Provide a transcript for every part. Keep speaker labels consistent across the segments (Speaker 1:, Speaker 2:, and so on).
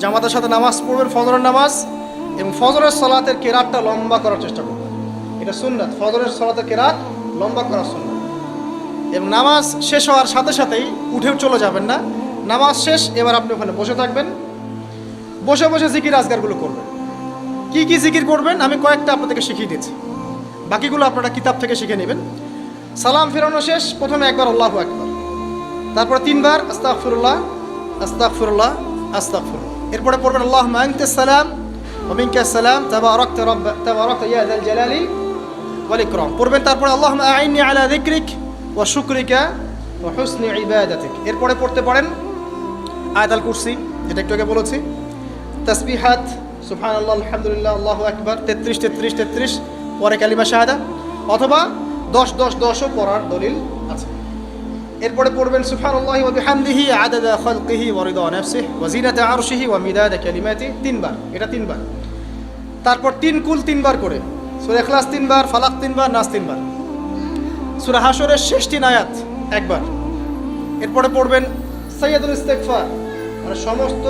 Speaker 1: জামাতের সাথে নামাজ পড়বেন, ফজরের নামাজ, এবং ফজরের সলাতের কেরাতটা লম্বা করার চেষ্টা করবেন। এটা সুন্নাত, ফজরের সলাতের কেরাত লম্বা করা সুন্নাত। এবং নামাজ শেষ হওয়ার সাথে সাথেই উঠেও চলে যাবেন না। নামাজ শেষ, এবার আপনি ওখানে বসে থাকবেন। বসে বসে জিকির আজগারগুলো করবেন। কি কি জিকির করবেন, আমি কয়েকটা আপনাদেরকে শিখিয়ে দিচ্ছি। বাকিগুলো আপনারা কিতাব থেকে শিখে নেবেন। সালাম ফেরানো শেষ, প্রথমে একবার আল্লাহু একবার তারপরে তিনবার আস্তাগফিরুল্লাহ আস্তাগফিরুল্লাহ আস্তাগফিরুল্লাহ। এরপরে পড়বেন আল্লাহ মাংতে সালাম ওমিনকে সালাম, তাবারাকতা রব্ব, তাবারাকতা ইয়া যাল জালালি ওয়াল পড়বেন, তারপরে আল্লাহ আইনি আলা যিকরিক ওয়া শুকরিকা ওয়া হুসনি ইবাদাতিক। এরপরে পড়তে পারেন আয়াতুল কুরসি, যেটা একটু আগে বলেছি। তাসবিহাত, সুবহানাল্লাহ, আলহামদুলিল্লাহ, আল্লাহু আকবার 33 33 33 পরে কালিমা শাহাদা। অথবা 10 10 10ও পড়ার দলিল আছে। এরপরে পড়বেন, সুবহানাল্লাহি ওয়া বিহামদিহি আদাদা খালকিহি ওয়া রিদা নাফসিহি ওয়া জিনাতা আরশিহি ওয়া মিদাদা কালিমাতি তিনবার। এটা তিনবার। তারপর তিন কুল তিনবার করে। সূরা ইখলাস তিনবার, ফালাক তিনবার, নাস তিনবার। সূরা হাশরের শেষ তিন আয়াত একবার। এরপরে পড়বেন সৈয়দুল ইস্তেগফার। মানে সমস্ত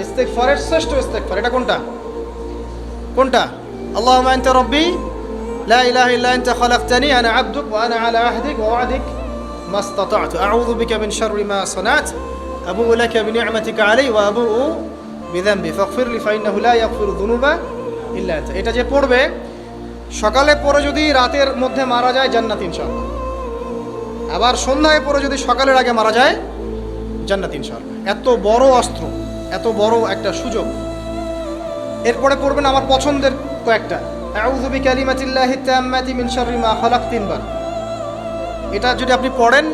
Speaker 1: ইস্তেগফারের শ্রেষ্ঠ ইস্তেগফার। এটা কোনটা? কোনটা? আল্লাহুম্মা আনতা রাব্বি, লা ইলাহা ইল্লা আনতা খালাকতানি, আনা আবদুক ওয়া আনা আলা আহদিক ওয়া ওয়াদিক। ما استطعت أعوذ بك من شر ما صنعت أبوء لك بنعمتك علي وأبوء بذنبي فاغفر لي فإنه لا يغفر الذنوب إلا أنت এটা যে পড়বে সকালে পরে যদি রাতের মধ্যে মারা যায় জান্নাত ইনশাআল্লাহ আবার সন্ধ্যায় পরে যদি সকালের আগে মারা যায় জান্নাত ইনশাআল্লাহ এত বড় অস্ত্র এত বড় একটা সুযোগ এরপরে পড়বেন আমার পছন্দের কয়েকটা আউযু বিকালিমাতিল্লাহি তাম্মাতি মিন শাররি মা খালাক তিনবার এটা যদি আপনি পড়েন,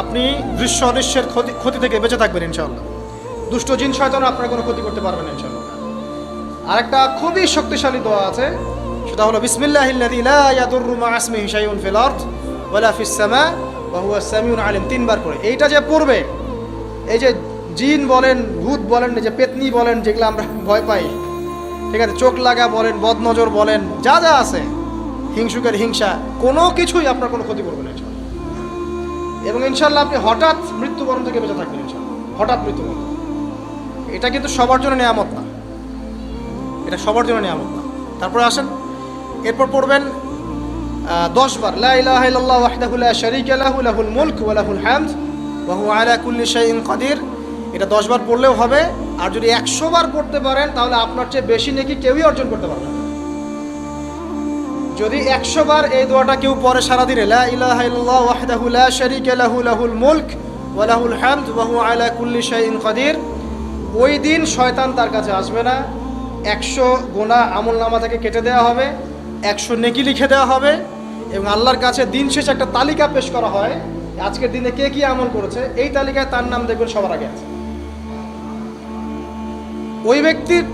Speaker 1: আপনি দৃশ্য অদৃশ্যের ক্ষতি ক্ষতি থেকে বেঁচে থাকবেন ইনশাআল্লাহ। দুষ্ট জিন শয়তান আপনার কোনো ক্ষতি করতে পারবেন ইনশাআল্লাহ। আরেকটা খুবই শক্তিশালী দোয়া আছে, সেটা হলো সামিউন আলিম। তিনবার করে এইটা যে পড়বে, এই যে জিন বলেন, ভূত বলেন যে পেতনি বলেন, যেগুলো আমরা ভয় পাই, ঠিক আছে, চোখ লাগা বলেন, বদনজর বলেন, যা যা আছে, হিংসুকের হিংসা, কোনো কিছুই আপনার কোনো ক্ষতি করবে না। এবং ইনশাল্লাহ আপনি হঠাৎ মৃত্যুবরণ থেকে বেঁচে থাকবেন ইনশাল্লাহ হঠাৎ মৃত্যুবরণ। এটা কিন্তু সবার জন্য নিয়ামত না। এটা সবার জন্য নিয়ামত না। তারপরে আসেন, এরপর পড়বেন দশ বার লাহুল মুলক ওয়া লাহুল হামদ ওয়া হুয়া আলা কুল্লি কাদির। এটা দশ বার পড়লেও হবে। আর যদি একশো বার পড়তে পারেন, তাহলে আপনার চেয়ে বেশি নাকি কেউই অর্জন করতে পারবে না। যদি একশো বার এই দোয়াটা কেউ পরে সারা দিনে লা লা লাহু কাদির। ওই দিন শয়তান তার কাছে আসবে না। একশো গোনা আমল নামা থেকে কেটে দেওয়া হবে, একশো নেকি লিখে দেওয়া হবে এবং আল্লাহর কাছে দিন শেষে একটা তালিকা পেশ করা হয়, আজকের দিনে কে কি আমল করেছে, এই তালিকায় তার নাম দেখবেন সবার আগে আছে। ওই ব্যক্তির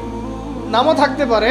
Speaker 1: নামও থাকতে পারে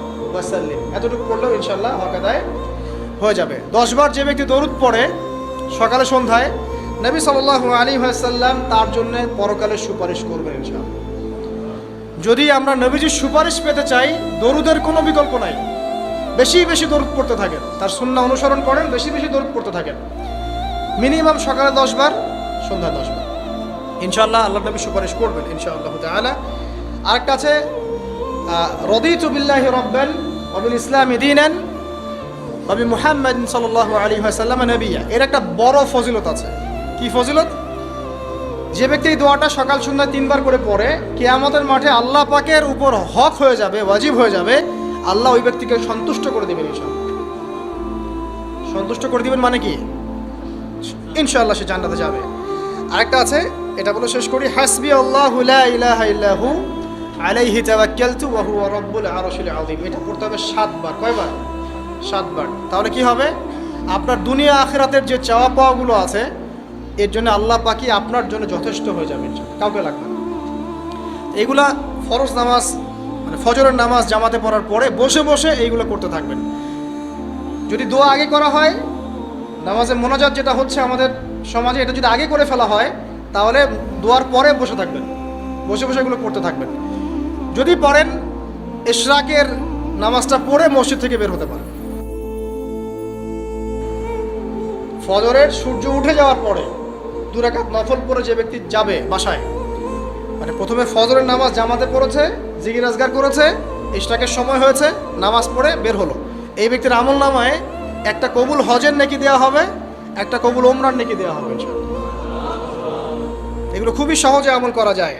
Speaker 1: ওয়া এতটুকু পড়লেও ইনশাল্লাহ হকাদায় হয়ে যাবে। দশবার যে ব্যক্তি দরুদ পড়ে সকালে সন্ধ্যায়, নবী সাল্লাল্লাহু আলী সাল্লাম তার জন্য পরকালে সুপারিশ করবেন ইনশাআল্লাহ। যদি আমরা নবীজির সুপারিশ পেতে চাই, দরুদের কোনো বিকল্প নাই। বেশি বেশি দরুদ পড়তে থাকেন। তার সুন্না অনুসরণ করেন, বেশি বেশি দরুদ পড়তে থাকেন। মিনিমাম সকালে দশ বার সন্ধ্যা দশ বার ইনশাআল্লাহ আল্লাহ নবী সুপারিশ করবেন ইনশাআল্লাহ তাআলা। আরেকটা আছে রদিতু বিল্লাহি রব্বান অবিল ইসলাম দিনান নবী মুহাম্মদ সাল্লাল্লাহু আলাইহি ওয়াসাল্লাম নবিয়া। এর একটা বড় ফজিলত আছে। কি ফজিলত? যে ব্যক্তি এই দোয়াটা সকাল সন্ধ্যা তিনবার করে পড়ে, কেয়ামতের মাঠে আল্লাহ পাকের উপর হক হয়ে যাবে, ওয়াজিব হয়ে যাবে, আল্লাহ ওই ব্যক্তিকে সন্তুষ্ট করে দেবেন ইনশাআল্লাহ। সন্তুষ্ট করে দিবেন মানে কি? ইনশাআল্লাহ সে জান্নাতে যাবে। আরেকটা আছে, এটা বলে শেষ করি হাসবি আল্লাহু ইলাহা ইল্লাহু আলাইহি তাওয়াক্কালতু ওয়া হুয়া রাব্বুল আরশিল আযীম। এটা পড়তে হবে সাতবার। কয়বার? সাতবার। তাহলে কি হবে? আপনার দুনিয়া আখিরাতের যে চাওয়া পাওয়াগুলো আছে, এর জন্য আল্লাহ পাকি আপনার জন্য যথেষ্ট হয়ে যাবে কাউকে লাগবে না। এগুলা ফরজ নামাজ মানে ফজরের নামাজ জামাতে পড়ার পরে বসে বসে এইগুলো করতে থাকবেন। যদি দোয়া আগে করা হয়, নামাজের মোনাজাত যেটা হচ্ছে আমাদের সমাজে, এটা যদি আগে করে ফেলা হয়, তাহলে দোয়ার পরে বসে থাকবেন। বসে বসে এগুলো করতে থাকবেন। যদি পড়েন ইশরাকের নামাজটা পড়ে মসজিদ থেকে বের হতে পারেন। ফজরের সূর্য উঠে যাওয়ার পরে দুরাকাত নফল পরে যে ব্যক্তি যাবে বাসায় মানে প্রথমে ফজরের নামাজ জামাতে পড়েছে জিগির আজগার করেছে ইশরাকের সময় হয়েছে, নামাজ পড়ে বের হলো। এই ব্যক্তির আমল নামায় একটা কবুল হজের নেকি দেওয়া হবে, একটা কবুল ওমরান নেকি দেওয়া হবে এগুলো খুবই সহজে আমল করা যায়।